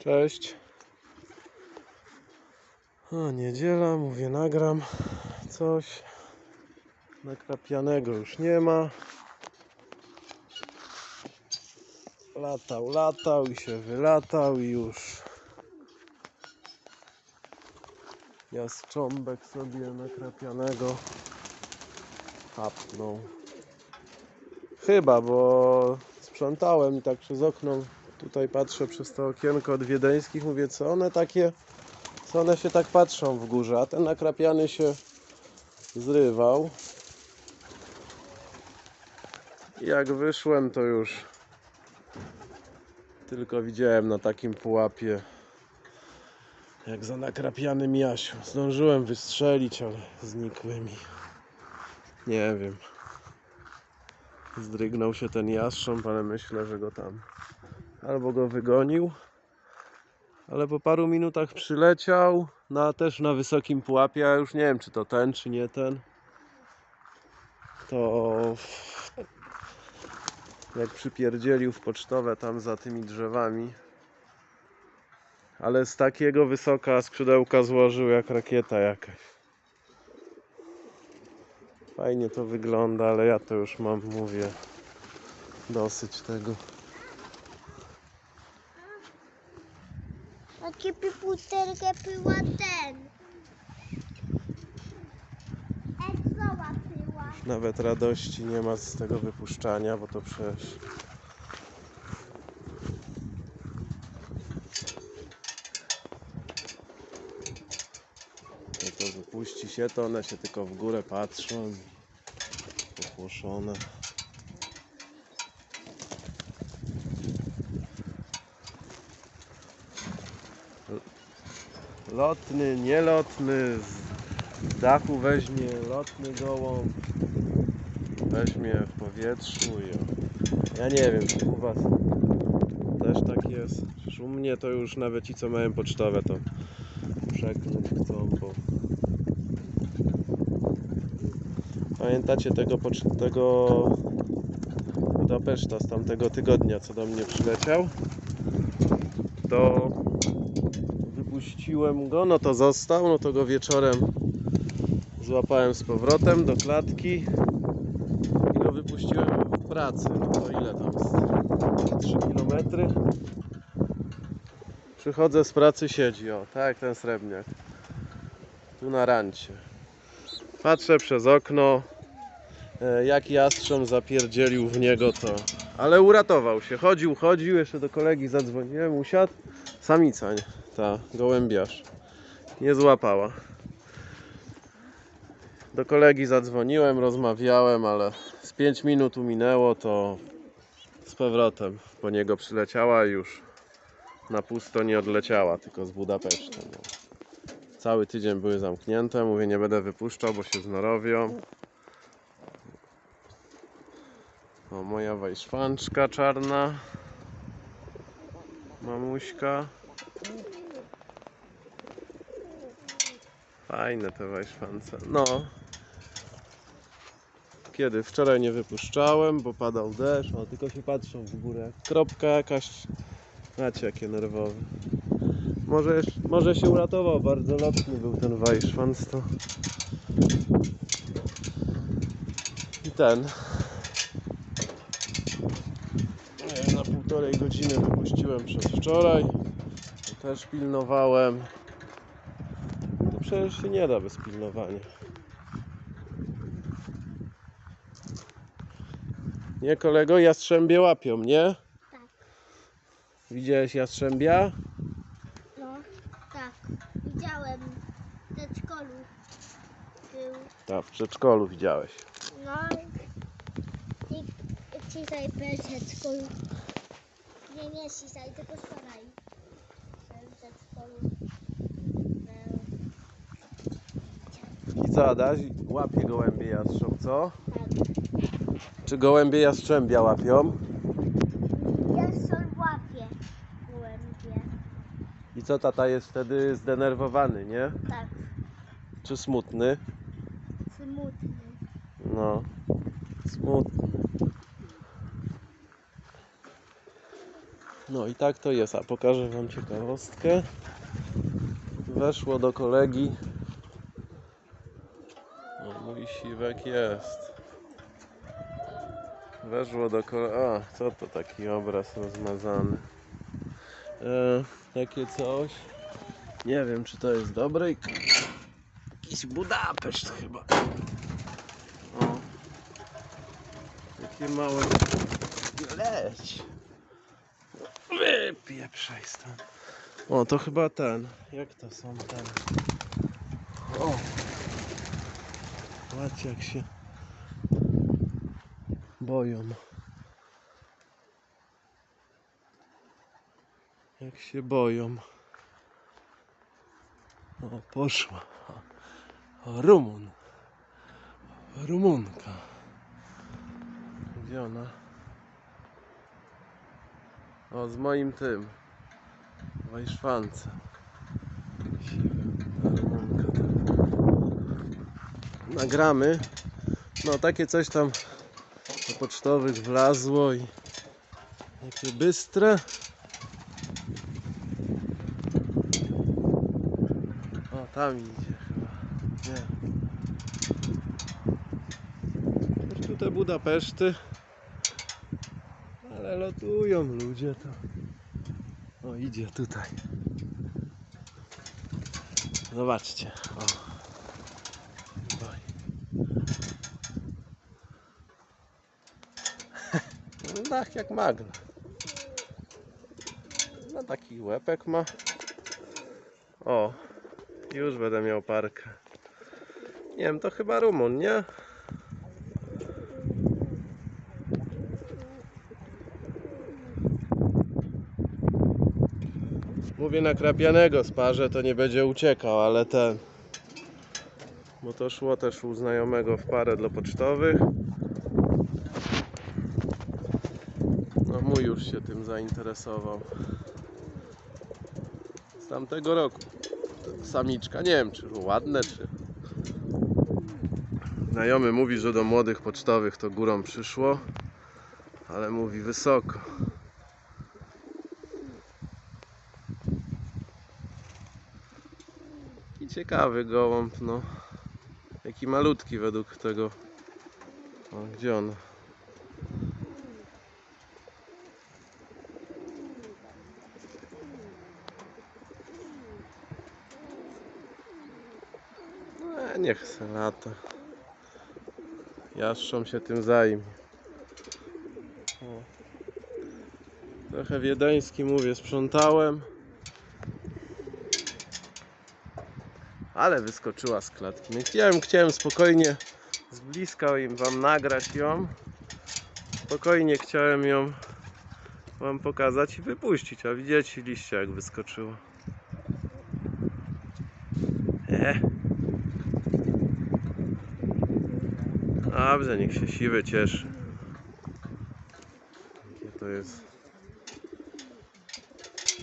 Cześć. O, niedziela, mówię, nagram coś. Nakrapianego już nie ma. Latał, latał i się wylatał i już. Jastrząbek sobie nakrapianego hapnął. Chyba, bo sprzątałem i tak przez okno tutaj patrzę przez to okienko od wiedeńskich, mówię, co one takie, co one się tak patrzą w górze, a ten nakrapiany się zrywał. Jak wyszłem, to już tylko widziałem na takim pułapie, jak za nakrapianym Jasiu. Zdążyłem wystrzelić, ale znikły mi. Nie wiem. Zdrygnął się ten jastrząb, ale myślę, że go tam albo go wygonił, ale po paru minutach przyleciał, na, też na wysokim pułapie, ja już nie wiem, czy to ten, czy nie ten. To jak przypierdzielił w pocztowe tam za tymi drzewami, ale z takiego wysoka skrzydełka złożył jak rakieta jakaś. Fajnie to wygląda, ale ja to już mam, mówię, dosyć tego. Jakie piputerkę była ten? Exoła była. Nawet radości nie ma z tego wypuszczania, bo to przecież. Jak to wypuści się, to one się tylko w górę patrzą. Popłoszone. Lotny, nielotny, z dachu weźmie lotny gołąb, weźmie w powietrzu ja nie wiem, czy u was też tak jest. U mnie to już nawet ci, co mają pocztowe, to przeknąć chcą, bo pamiętacie tego, tego Budapeszta z tamtego tygodnia, co do mnie przyleciał? To wypuściłem go, no to został, no to go wieczorem złapałem z powrotem do klatki i go wypuściłem w pracy. No to ile tam jest? 3 km. Przychodzę z pracy, siedzi, o, tak ten srebrniak. Tu na rancie. Patrzę przez okno, e, jak jastrząb zapierdzielił w niego to. Ale uratował się, chodził, chodził, jeszcze do kolegi zadzwoniłem, usiadł. Samica? Ta, gołębiarz. Nie złapała. Do kolegi zadzwoniłem, rozmawiałem, ale z 5 minut minęło, to z powrotem po niego przyleciała i już na pusto nie odleciała, tylko z Budapesztem. No. Cały tydzień były zamknięte, mówię nie będę wypuszczał, bo się znorowią. O, moja wajszwanczka czarna. Mamuśka. Fajne te wajszwance. No. Kiedy? Wczoraj nie wypuszczałem, bo padał deszcz. O, tylko się patrzą w górę. Kropka jakaś. Macie jakie nerwowe. Może, może się uratował. Bardzo lotny był ten wajszwans. To... I ten. Na półtorej godziny wypuściłem przedwczoraj. To też pilnowałem. Przecież się nie da bez pilnowania. Nie kolego, jastrzębie łapią, nie? Tak. Widziałeś jastrzębia? No, tak. Widziałem w przedszkolu. Był. Tak, w przedszkolu widziałeś. No. I dzisiaj był przedszkolu. Nie, nie dzisiaj, tylko wczoraj. Był w przedszkolu. Był. I co Adaś? Łapie gołębie jastrząb, co? Czy gołębie jastrzębia łapią? Ja sol łapię. Gołębie. I co tata jest wtedy zdenerwowany, nie? Tak. Czy smutny? Smutny. No, smutny. No i tak to jest, a pokażę wam ciekawostkę. Weszło do kolegi. Siwek jest. Weszło do kolegi. A, co to taki obraz rozmazany? E, takie coś. Nie wiem, czy to jest dobre. Jakiś Budapeszt chyba. O. Takie małe. Leć. Wypieprzaj stąd. O, to chyba ten. Jak to są ten? O. Jak się boją. Jak się boją. O, poszła. O, Rumun. Rumunka. Gdzie ona? O, z moim tym. Wajszwancem. Siwa Rumunka. Nagramy. No, takie coś tam do pocztowych wlazło i takie bystre. O, tam idzie chyba. Nie. Te Budapeszty. Ale lotują ludzie to. O, idzie tutaj. Zobaczcie. O. Dach jak magna. No taki łepek ma. O, już będę miał parkę. Nie wiem, to chyba Rumun, nie? Mówię na krapianego sparze, to nie będzie uciekał, ale ten. Bo to szło też u znajomego w parę dla pocztowych. No mój już się tym zainteresował. Z tamtego roku. Samiczka, nie wiem czy ładne, czy... Znajomy mówi, że do młodych pocztowych to górą przyszło, ale mówi wysoko. I ciekawy gołąb, no. Jaki malutki według tego. O, gdzie on? E, niech se lata. Jastrząb się tym zajmie. O. Trochę wiedeński mówię, sprzątałem. Ale wyskoczyła z klatki. Nie chciałem, chciałem spokojnie z bliska im wam nagrać ją. Spokojnie chciałem ją wam pokazać i wypuścić, a widzieliście jak wyskoczyło. E. Dobrze, niech się siwy cieszy. Jakie to jest.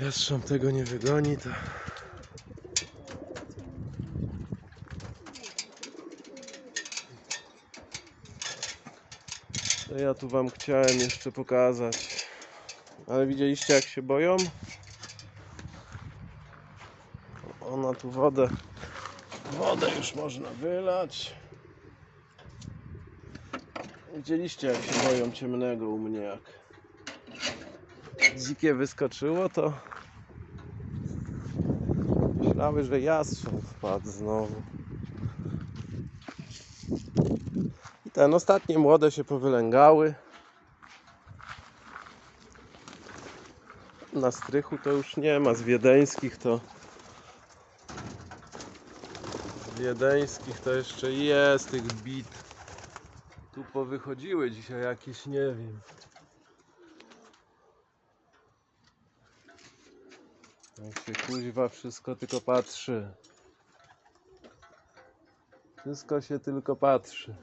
Jastrząb tego nie wygoni, to... To ja tu wam chciałem jeszcze pokazać. Ale widzieliście jak się boją? Ona tu wodę. Wodę już można wylać. Widzieliście jak się boją ciemnego u mnie jak dzikie wyskoczyło to myślały, że jastrząb wpadł znowu. I ten ostatnie młode się powylęgały. Na strychu to już nie ma, z wiedeńskich to z wiedeńskich to jeszcze jest tych bit. Tu powychodziły dzisiaj jakieś, nie wiem. Jak się kuźwa wszystko tylko patrzy. Wszystko się tylko patrzy.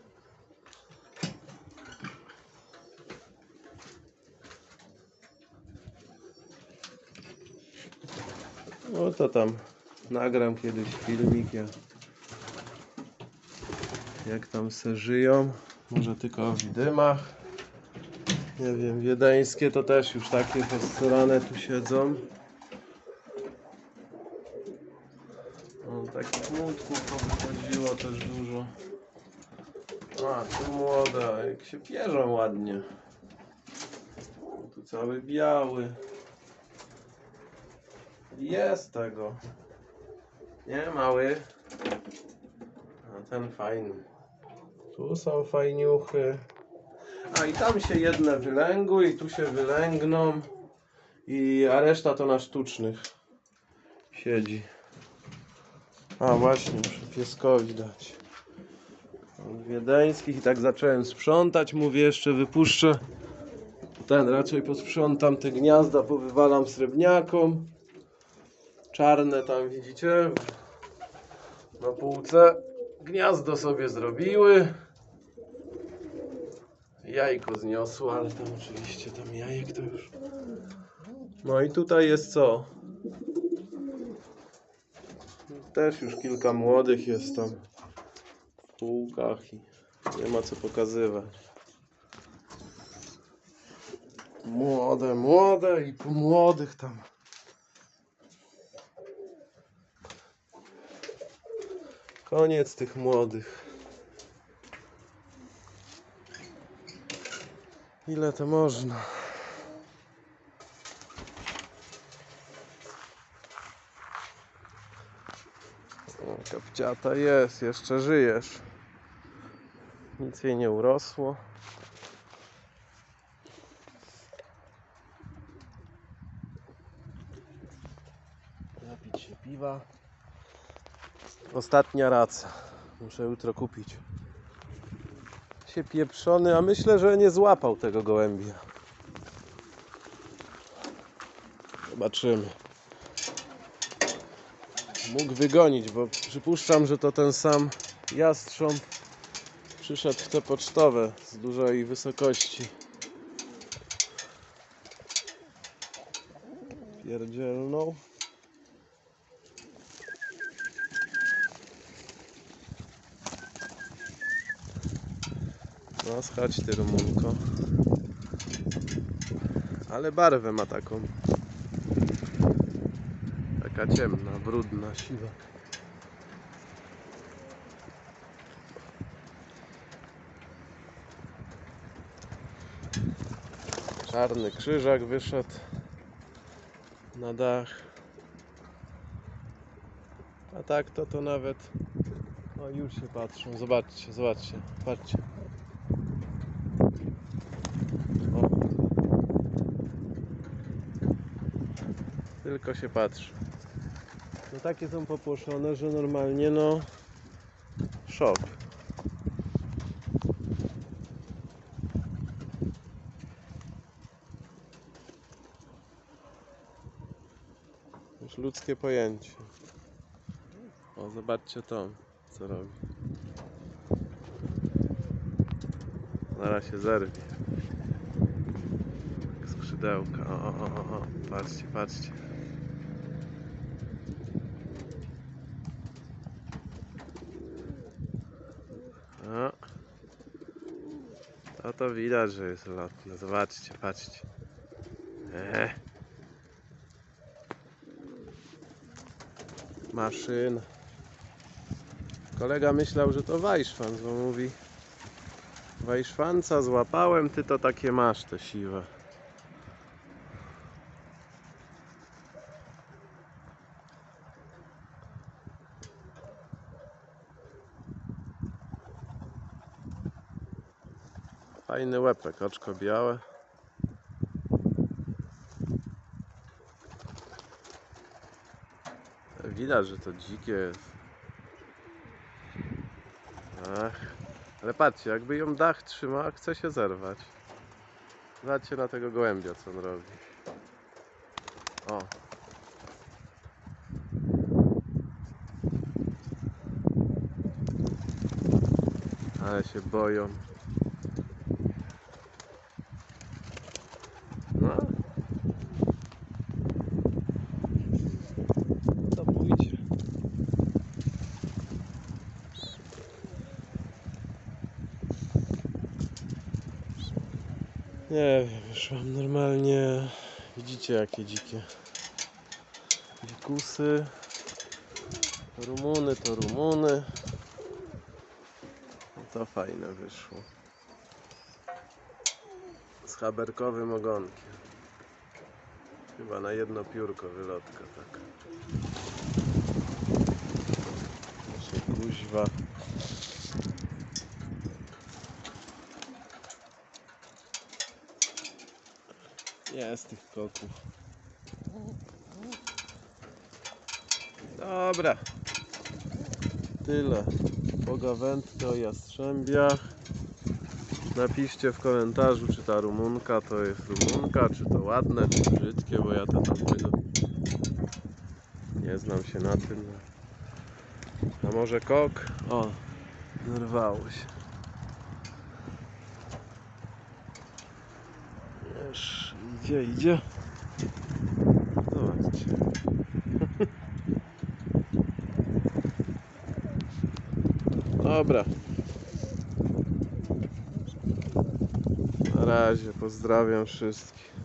No to tam nagram kiedyś filmik jak, jak tam se żyją. Może tylko o widymach. Nie wiem, wiedeńskie to też już takie posrane tu siedzą. O, takich młotków powychodziło też dużo. A, tu młoda, jak się pierzą ładnie. Tu cały biały. Jest tego. Nie, mały. A ten fajny. Tu są fajniuchy. A i tam się jedne wylęgły i tu się wylęgną. I, a reszta to na sztucznych siedzi. A właśnie, muszę pieskowi dać. Wiedeńskich i tak zacząłem sprzątać. Mówię, jeszcze wypuszczę. Ten raczej posprzątam te gniazda, powywalam srebrniakom. Czarne tam widzicie. Na półce gniazdo sobie zrobiły. Jajko zniosło, ale tam oczywiście tam jajek to już. No i tutaj jest co? Też już kilka młodych jest tam w półkach i nie ma co pokazywać. Młode, młode i po młodych tam. Koniec tych młodych. Ile to można? Kapciata jest, jeszcze żyjesz. Nic jej nie urosło. Napić się piwa. Ostatnia raca. Muszę jutro kupić. Się pieprzony, a myślę, że nie złapał tego gołębia. Zobaczymy. Mógł wygonić, bo przypuszczam, że to ten sam jastrząb przyszedł w te pocztowe z dużej wysokości. Pierdzielną. No, schać ty Rumunko. Ale barwę ma taką. Taka ciemna, brudna, siwa. Czarny krzyżak wyszedł na dach. A tak to to nawet. O już się patrzą. Zobaczcie, zobaczcie. Patrzcie. Tylko się patrzy. No takie są popłoszone, że normalnie no szok. Już ludzkie pojęcie. O, zobaczcie to, co robi. Zaraz się zerwie. Skrzydełka. O, o, o, o. Patrzcie, patrzcie. To to widać, że jest lotne. Zobaczcie, patrzcie. Eee. Maszyna. Kolega myślał, że to wajszwan, bo mówi Wajszwanca złapałem, ty to takie masz te siwe. Fajny łepek, oczko białe. Widać, że to dzikie jest. Ach. Ale patrzcie, jakby ją dach trzymał, chce się zerwać. Zobaczcie na tego gołębia, co on robi. O. Ale się boją. No. To pójdzie. Nie wiem, normalnie. Widzicie jakie dzikie. Dzikusy. Rumuny to Rumuny. No To fajne wyszło. Z haberkowym ogonkiem. Chyba na jedno piórko wylotka, tak. Proszę, kuźwa. Jest tych koków. Dobra. Tyle. Pogawędkę o jastrzębiach. Napiszcie w komentarzu, czy ta rumunka to jest rumunka, czy to ładne, czy brzydkie, bo ja to tam tego nie znam się na tym. A może kok? O, zerwało się. Wiesz, idzie, idzie. Zobaczcie. Dobra. Na razie, pozdrawiam wszystkich.